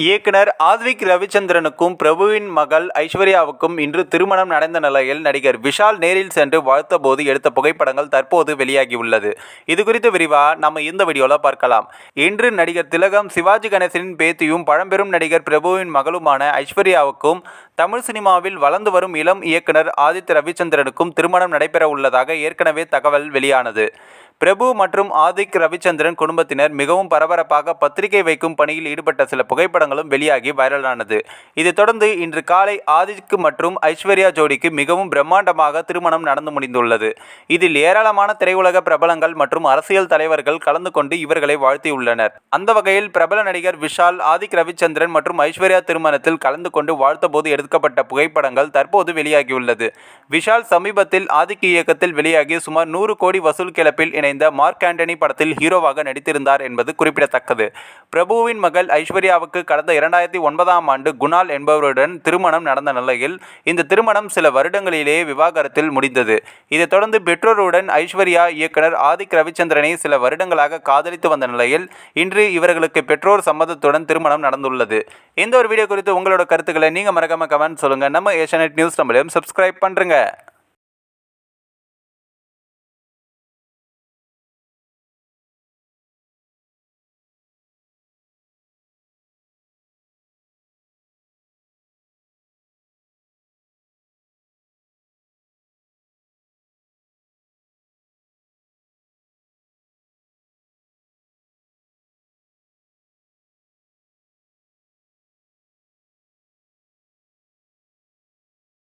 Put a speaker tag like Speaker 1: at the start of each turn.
Speaker 1: இயக்குனர் ஆத்விக் ரவிச்சந்திரனுக்கும் பிரபுவின் மகள் ஐஸ்வர்யாவுக்கும் இன்று திருமணம் நடந்த நிலையில் நடிகர் விஷால் நேரில் சென்று வாழ்த்தபோது எடுத்த புகைப்படங்கள் தற்போது வெளியாகியுள்ளது. இது குறித்து விரிவாக நம்ம இந்த வீடியோவில் பார்க்கலாம். இன்று நடிகர் திலகம் சிவாஜி கணேசனின் பேத்தியும் பழம்பெரும் நடிகர் பிரபுவின் மகளுமான ஐஸ்வர்யாவுக்கும் தமிழ் சினிமாவில் வளர்ந்து வரும் இளம் இயக்குனர் ஆதித்ய ரவிச்சந்திரனுக்கும் திருமணம் நடைபெற உள்ளதாக ஏற்கனவே தகவல் வெளியானது. பிரபு மற்றும் ஆதிக் ரவிச்சந்திரன் குடும்பத்தினர் மிகவும் பரபரப்பாக பத்திரிகை வைக்கும் பணியில் ஈடுபட்ட சில புகைப்படங்களும் வெளியாகி வைரலானது. இதைத் தொடர்ந்து இன்று காலை ஆதிக் மற்றும் ஐஸ்வர்யா ஜோடிக்கு மிகவும் பிரம்மாண்டமாக திருமணம் நடந்து முடிந்துள்ளது. இதில் ஏராளமான திரையுலக பிரபலங்கள் மற்றும் அரசியல் தலைவர்கள் கலந்து கொண்டு இவர்களை வாழ்த்தியுள்ளனர். அந்த வகையில் பிரபல நடிகர் விஷால் ஆதிக் ரவிச்சந்திரன் மற்றும் ஐஸ்வர்யா திருமணத்தில் கலந்து கொண்டு வாழ்த்தபோது எடுக்கப்பட்ட புகைப்படங்கள் தற்போது வெளியாகியுள்ளது. விஷால் சமீபத்தில் ஆதிக் இயக்கத்தில் வெளியாகி சுமார் நூறு கோடி வசூல் கிளப்பில் இணைந்த மார்க் ஆண்டனி படத்தில் ஹீரோவாக நடித்திருந்தார் என்பது குறிப்பிடத்தக்கது. பிரபுவின் மகள் ஐஸ்வர்யாவுக்கு கடந்த இரண்டாயிரத்தி ஒன்பதாம் ஆண்டு குணால் என்பவருடன் திருமணம் நடந்த நிலையில் இந்த திருமணம் சில வருடங்களிலேயே விவாகரத்தில் முடிந்தது. இதைத் தொடர்ந்து பெற்றோருடன் ஐஸ்வர்யா இயக்குனர் ஆதிக் ரவிச்சந்திரனை சில வருடங்களாக காதலித்து வந்த நிலையில் இன்று இவர்களுக்கு பெற்றோர் சம்மதத்துடன் திருமணம் நடந்துள்ளது. இந்த ஒரு வீடியோ குறித்து உங்களோட கருத்துக்களை நீங்கள் மறக்காம கமெண்ட் சொல்லுங்கள் நம்ம ஏஷியநெட் நியூஸ் நம்மளையும் சப்ஸ்கிரைப் பண்ணுறங்க